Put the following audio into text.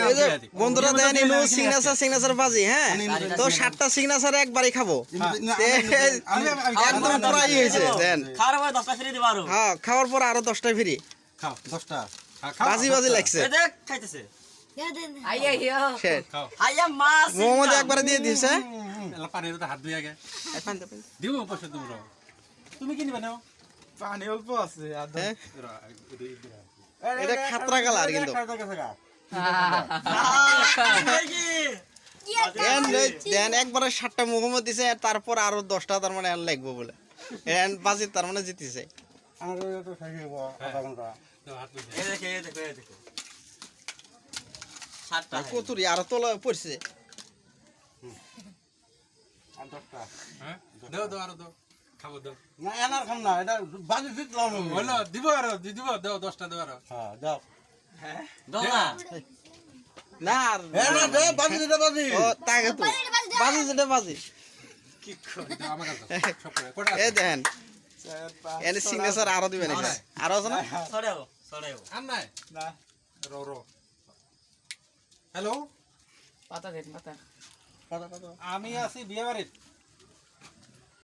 এই যে বন্ধুরা দেন ইনু সিগনেচার সিগনেচার বাজি হ্যাঁ? তো সাতটা সিগনেচার একবারই খাব। একদম পুরা ই হয়েছে দেন। হ্যাঁ খাওয়ার পর আরও দশটা ফ্রি। খাও বাজি বাজি লাগছে। হিয়া মোহাম্মদ একবারে দিয়ে দিছে পানির হাত ধুই আগে। দিব তুমি কি নিবে নাও? পানি অল্প আছে আর হ্যাঁ এটা খাতরা কালার কিন্তু দেন একবারে সাতটা মোহাম্মদ দিছে তারপর আরও দশটা তার মানে লাগবো বলে। এন বাজি তার মানে জিতিছে। সাতটা কতুরি আরও তোলা পড়ছে। দশটা। হ্যাঁ? না এনার খাম না এটা বাজি জিতলাম দিব আরও দিব দাও দশটা দাও আরও। হ্যাঁ দাও। না না আর বাজি যেটা বাজি। এ? এনে সিগনেচার দিবেন আরও আছে না? সরেও সরেও আর নাই? না। রো রো। হ্যালো? পাতা দেন পাতা। আমি আছি বিয়ে বাড়ির।